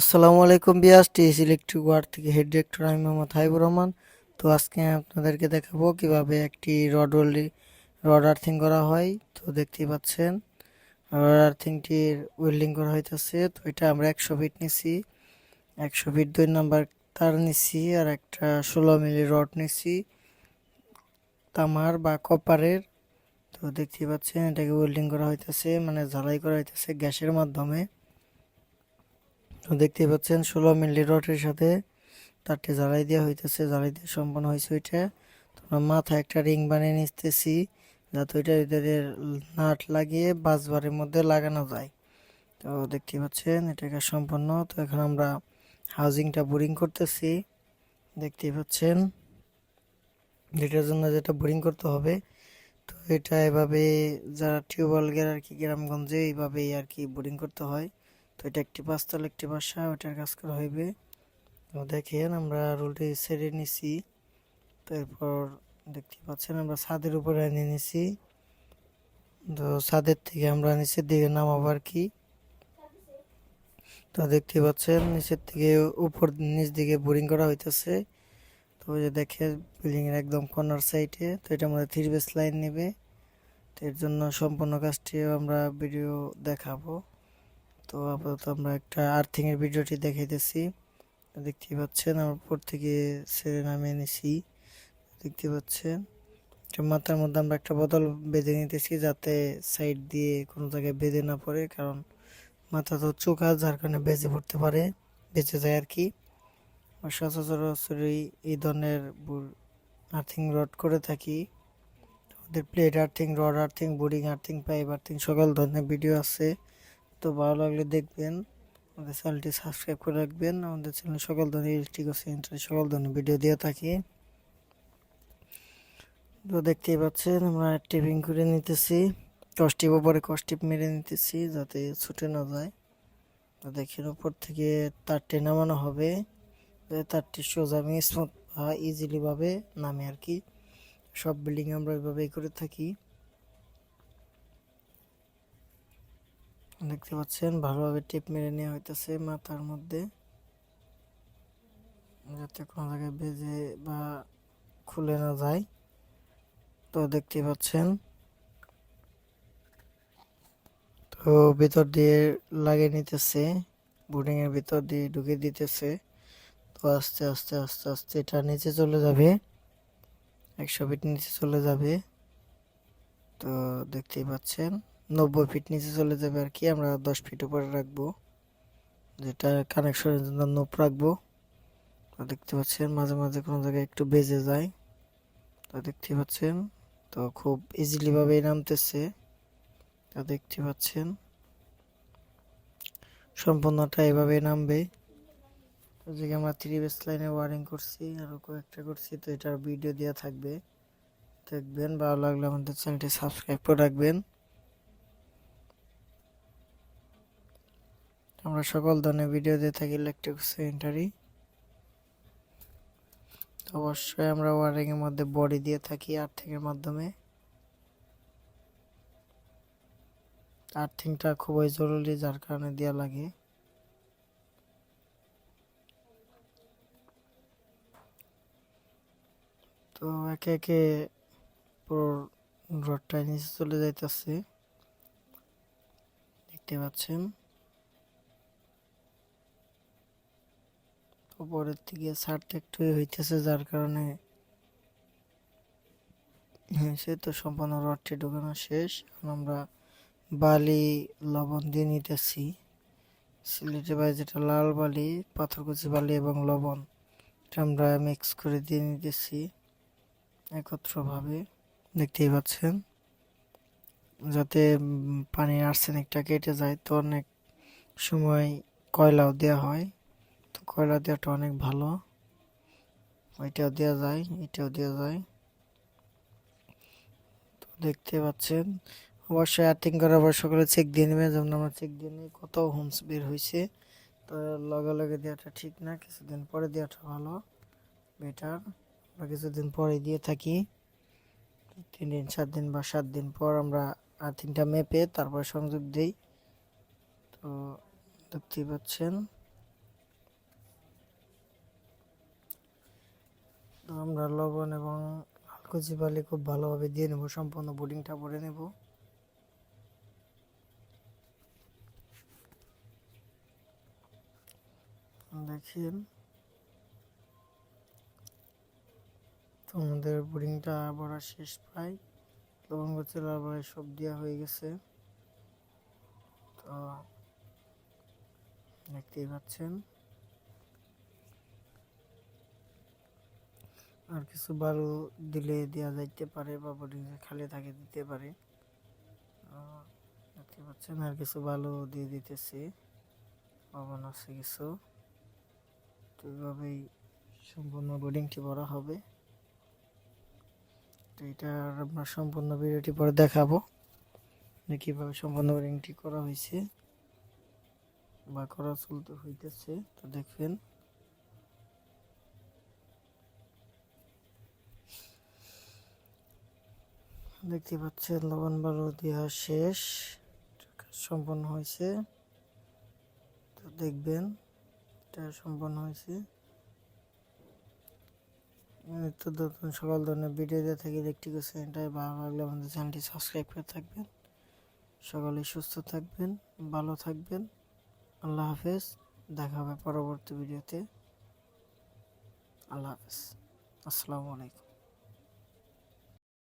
আসসালামু আলাইকুম বিয়াস টিএস ইলেকট্রিক ওয়ার্ড থেকে হেড ডিরেক্টর আমি মোহাম্মদ হাইবুর রহমান। তো আজকে আপনাদেরকে দেখাবো কীভাবে একটি রড রড আর্থিং করা হয়। তো দেখতেই পাচ্ছেন, রড আর্থিংটির ওয়েল্ডিং করা হইতেছে। তো এটা আমরা একশো ফিট নিছি। একশো ফিট দুই নাম্বার তার নিছি আর একটা ষোলো মিলি রড নিছি, তামার বা কপারের। তো দেখতেই পাচ্ছেন, এটাকে ওয়েল্ডিং করা হইতেছে মানে ঝালাই করা হইতেছে গ্যাসের মাধ্যমে। তো দেখতেই পাচ্ছেন, ষোলো মিলি রডের সাথে তারটি জ্বালাই দেওয়া হইতেছে, জ্বালাই দিয়ে সম্পন্ন হয়েছে ওইটা। তো মাথায় একটা রিং বানিয়ে নিতেছি, যাতে ওইটা ভিতরে নাট লাগিয়ে বাসবারের মধ্যে লাগানো যায়। তো দেখতেই পাচ্ছেন এটাকে সম্পন্ন। তো এখন আমরা হাউজিংটা বোরিং করতেছি। দেখতেই পাচ্ছেন, এটার জন্য যেটা বোরিং করতে হবে, তো এটা এভাবে যারা টিউবওয়েল গের আর কি গ্রামগঞ্জে এইভাবেই আর কি বোরিং করতে হয়। তো এটা একটি পাঁচতল একটি বাসা ওটার কাজ করা হইবে। তো দেখেন, আমরা রুলটি ছেড়ে নিছি। তারপর দেখতে পাচ্ছেন, আমরা ছাদের উপরে এনে নিছি। তো ছাদের থেকে আমরা নিচের দিকে নামাবো আর কি। তো দেখতে পাচ্ছেন, নিচের থেকে উপর, নিচ দিকে বোরিং করা হইতেছে। তো যে দেখে বিল্ডিং এর একদম কর্নার সাইডে, তো এটা আমাদের থ্রি বেস লাইন নেবে। তো এর জন্য সম্পূর্ণ কাজটিও আমরা ভিডিও দেখাবো। তো আপাতত আমরা একটা আর্থিং এর ভিডিওটি দেখাইতেছি। দেখতে পাচ্ছেন, আমরা উপর থেকে ছেড়ে নামিয়ে নিছি। দেখতে পাচ্ছেন মাথার মধ্যে আমরা একটা বোতল বেঁধে নিতেছি যাতে সাইড দিয়ে কোনো জায়গায় বেঁধে না পড়ে, কারণ মাথা তো চোখা, যার কারণে বেঁচে পড়তে পারে, বেঁচে যায় আর কি। আর সচরাচর এই- এই ধরনের আর্থিং রড করে থাকি। আমাদের plate earthing rod earthing boarding earthing pipe earthing, সকল ধরনের ভিডিও আছে। তো ভালো লাগলে দেখবেন। আমাদের চ্যানেলটি সাবস্ক্রাইব করে রাখবেন। আমাদের চ্যানেলে সকল ধরনের ইলেকট্রিক সেন্টারে সকল ধরনের ভিডিও দিয়ে থাকি। তো দেখতেই পাচ্ছেন, আমরা টিপিং করে নিতেছি। কস্টিপ উপরে কস্টিপ মেরে নিতেছি যাতে ছুটে না যায়। তো দেখেন, উপর থেকে তারটি নামানো হবে। তারটি সোজা আমি স্মুথ বা ইজিলি নামে আর কি। সব বিল্ডিং আমরা এভাবেই করে থাকি। দেখতে পাচ্ছেন, ভালোভাবে টিপ মেরে নেওয়া হইতেছে মাথার মধ্যে। যাতে কোনো জায়গায় বেজে বা খুলে না যায়। তো দেখতে পাচ্ছেন। তো ভিতর দিয়ে লাগিয়ে নিতেছে, বোর্ডিংয়ের ভিতর দিয়ে ঢুকে দিতেছে। তো আস্তে আস্তে আস্তে আস্তে এটা নিচে চলে যাবে। একশো ফিট নিচে চলে যাবে। তো দেখতেই পাচ্ছেন। নব্বই ফিট নিচে চলে যাবে আর কি আমরা দশ ফিট উপরে রাখব। যেটা কানেকশনের জন্য নোপ রাখব। তো দেখতে পাচ্ছেন মাঝে মাঝে কোনো জায়গায় একটু বেজে যায়। তো দেখতে পাচ্ছেন তো খুব ইজিলি ভাবেই নামতেছে। তো দেখতে পাচ্ছেন সম্পূর্ণটা এভাবে নামবে। যে আমরা থ্রি বেস লাইনে ওয়ারিং করছি আরও কয়েকটা করছি তো এটার ভিডিও দেওয়া থাকবে। দেখবেন ভালো লাগলে আমাদের চ্যানেলটি সাবস্ক্রাইব করে রাখবেন। আমরা সকল ধরনের ভিডিও দিয়ে থাকি ইলেকট্রিক সেন্টারই তো অবশ্যই আমরা ওয়ারিং এর মধ্যে বডি দিয়ে থাকি আর্থিং এর মাধ্যমে। আর্থিংটা খুবই জরুরি, যার কারণে দেওয়া লাগে। তো একে একে পুরো রডটা নিচে চলে যাইতেছে। দেখতে পাচ্ছেন? উপরের থেকে ছাড়তে একটু হইতেছে, যার কারণে হ্যাঁ সে তো সম্পূর্ণ রডটি ঢোকানো শেষ। আমরা বালি, লবণ দিয়ে নিতেছি। সিলেটে বাই যেটা লাল বালি, পাথরকুচি বালি এবং লবণ, এটা আমরা মিক্স করে দিয়ে নিতেছি একত্রভাবে। দেখতেই পাচ্ছেন, যাতে পানির আর্সেনিকটা কেটে যায়। তো অনেক সময় কয়লাও দেওয়া হয়। কয়লা দেওয়াটা অনেক ভালো। ওইটাও দেওয়া যায়, এটাও দেওয়া যায়। তো দেখতে পাচ্ছেন, অবশ্যই আর্থিং করার পর সকলে চেক দিয়ে নেবে যেমন আমরা চেক দিয়ে নিই কত হোমস বের হয়েছে তো লগে লগে দেওয়াটা ঠিক না, কিছুদিন পরে দেওয়াটা ভালো বেটার আমরা কিছুদিন পরে দিয়ে থাকি। তিন দিন, সাত দিন বা সাত দিন পর আমরা আর্থিংটা মেপে তারপর সংযোগ দিই। তো দেখতেই পাচ্ছেন। আমরা লবণ এবং লালকুচি বালি খুব ভালোভাবে দিয়ে নেব, সম্পূর্ণ বোর্ডিংটা ভরে নেব। দেখেন, তো আমাদের বোর্ডিংটা ভরা শেষ প্রায়। লবণ কুচি লাল বালি সব দেওয়া হয়ে গেছে। তো দেখতেই পাচ্ছেন। আর কিছু বালু দিলে দেওয়া যাইতে পারে বা বোর্ডিং খালি থাকে দিতে পারে। দেখতে পাচ্ছেন, আর কিছু বালু দিয়ে দিতেছি। লবণ আছে কিছু। তো এইভাবেই সম্পূর্ণ বোর্ডিংটি ভরা হবে। তো এটা আমরা সম্পূর্ণ ভিডিওটি পরে দেখাবো যে কীভাবে সম্পূর্ণ বোর্ডিংটি করা হয়েছে বা করা চলতে হইতেছে। তো দেখবেন দেখতে পাচ্ছেন লবণ বালু দেওয়া শেষ। সম্পন্ন হয়েছে। তো দেখবেন, এটা সম্পন্ন হয়েছে। নিত্য নতুন সকল ধরনের ভিডিও দিয়ে থাকি ইলেকট্রিক চ্যানেলটাই ভালো লাগলে আমাদের চ্যানেলটি সাবস্ক্রাইব করে থাকবেন। সকালে সুস্থ থাকবেন, ভালো থাকবেন। আল্লাহ হাফেজ। দেখা হবে পরবর্তী ভিডিওতে আল্লাহ হাফেজ। আসসালামু আলাইকুম।